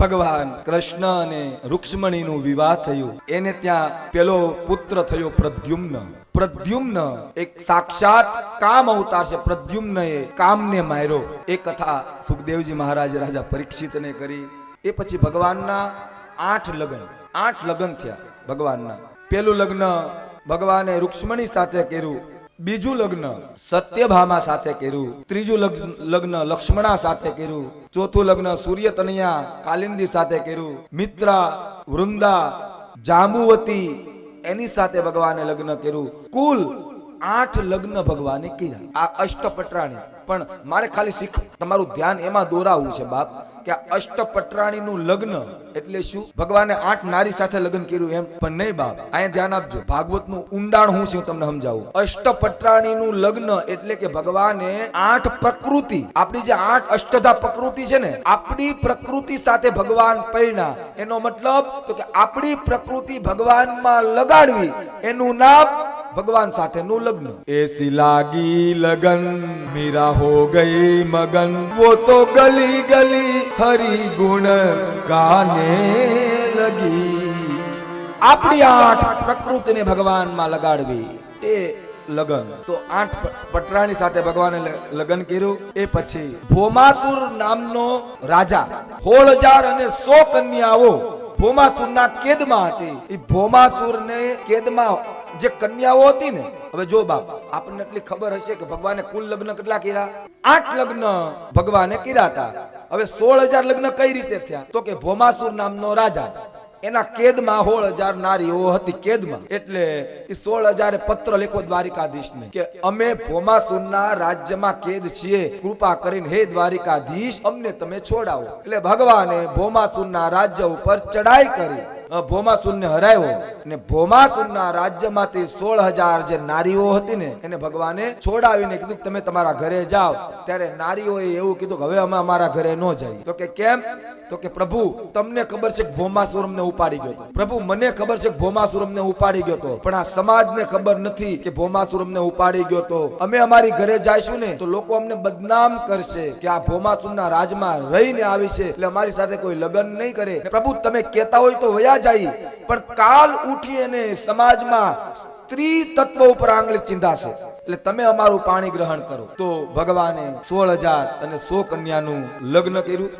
ભગવાન કૃષ્ણ અને રૂક્ષ્મણીનું વિવાહ થયું. એને ત્યાં પેલો પુત્ર થયો પ્રદ્યુમ્ન. પ્રદ્યુમ્ન એક સાક્ષાત કામ અવતાર છે. પ્રદ્યુમ્ન એ કામને માર્યો. એ કથા સુખદેવજી મહારાજ રાજા પરીક્ષિતને કરી. એ પછી ભગવાનના આઠ લગ્ન. આઠ લગ્ન થયા ભગવાનના. પેલું લગ્ન ભગવાને રૂક્ષ્મણી સાથે કર્યું. બીજું લગ્ન. સત્યભામા સાથે કર્યું. ત્રીજું લગ્ન લક્ષ્મણા સાથે કર્યું. ચોથું લગ્ન સૂર્ય તનિયા કાલિંદી સાથે કર્યું. મિત્રા, વૃંદા, જાંબુવતી, એની સાથે ભગવાને લગ્ન કર્યું. કુલ આઠ લગ્ન ભગવાને કર્યા. આ અષ્ટપટરાણી પણ મારે ખાલી શીખ, તમારું ધ્યાન એમાં દોરાવવું છે બાપ. કે અષ્ટપટરાણીનું લગ્ન એટલે શું? ભગવાને આઠ નારી સાથે લગ્ન કર્યું એમ? પણ નહીં બાપ, અહીંયા ધ્યાન આપજો, ભાગવતનું ઊંડાણ હું છે તમને સમજાવું? અષ્ટપટરાણીનું લગ્ન એટલે કે ભગવાને આઠ પ્રકૃતિ, આપણી જે આઠ અષ્ટધા પ્રકૃતિ છે ને, આપણી પ્રકૃતિ સાથે ભગવાન પરિણા એનો મતલબ તો કે આપણી પ્રકૃતિ ભગવાનમાં લગાડવી, એનું નામ ભગવાન સાથેનું લગ્ન. એસી લાગી લગન મીરા હો ગઈ મગન. વો તો ગલી ગલી હરી ગુણ ગાને લગી. આપણી આઠ પ્રકૃતિને ભગવાનમાં લગાડવી એ લગન. તો આઠ પટરાણી સાથે ભગવાને લગન કર્યું. એ પછી ભોમાસુર નામનો રાજા સોળ હજાર અને સો કન્યાઓ ભોમાસુરના કેદમાં હતી. એ ભોમાસુર ને કેદમાં જે કન્યાઓ હતી ને, હવે જો બાપ, આપણને એટલી ખબર હશે કે ભગવાને કુલ લગ્ન કેટલા કર્યા? આઠ લગ્ન ભગવાને કર્યા હતા. હવે સોળ હજાર લગ્ન કઈ રીતે થયા? તો કે ભોમાસુર નામનો રાજા, એના કેદમાં સોળ હજાર નારીઓ હતી કેદમાં. એટલે એ સોળ હજારે પત્ર લેખો દ્વારિકાધીશ ને કે અમે ભોમાસુરના રાજ્યમાં કેદ છીએ. કૃપા કરીને હે દ્વારિકાધીશ, અમને તમે છોડાવો. એટલે ભગવાને ભોમાસુરના રાજ્ય ઉપર ચડાઈ કરી. ભોમાસુરને હરાયો અને ભોમાસુરના રાજ્યમાંથી સોળ હજાર જે નારીઓ હતી ને, એને ભગવાને છોડાવીને કીધું તમે તમારા ઘરે જાઓ. ત્યારે નારીઓએ એવું કીધું કે હવે અમે અમારા ઘરે ન જઈએ. તો કે કેમ? તો કે પ્રભુ, તમને ખબર છે કે ભોમાસુર અમને ઉપાડી ગયો પ્રભુ, મને ખબર છે કે ભોમાસુર અમને ઉપાડી ગયો હતો. પણ આ સમાજને ખબર નથી કે ભોમાસુરમ ને ઉપાડી ગયો હતો. અમે અમારી ઘરે જઈશું ને, તો લોકો અમને બદનામ કરશે કે આ ભોમાસુરના રાજમાં રહીને આવી છે. એટલે અમારી સાથે કોઈ લગ્ન નહીં કરે. પ્રભુ, તમે કહેતા હોય તો વયા જાય પણ કાલ ઉઠી અને સમાજમાં સ્ત્રી તત્વ ઉપર આંગળી ચિંધાશે. એટલે તમે અમારું પાણી ગ્રહણ કરો. તો ભગવાને સોળ હજાર અને સો કન્યાનું લગ્ન કર્યું.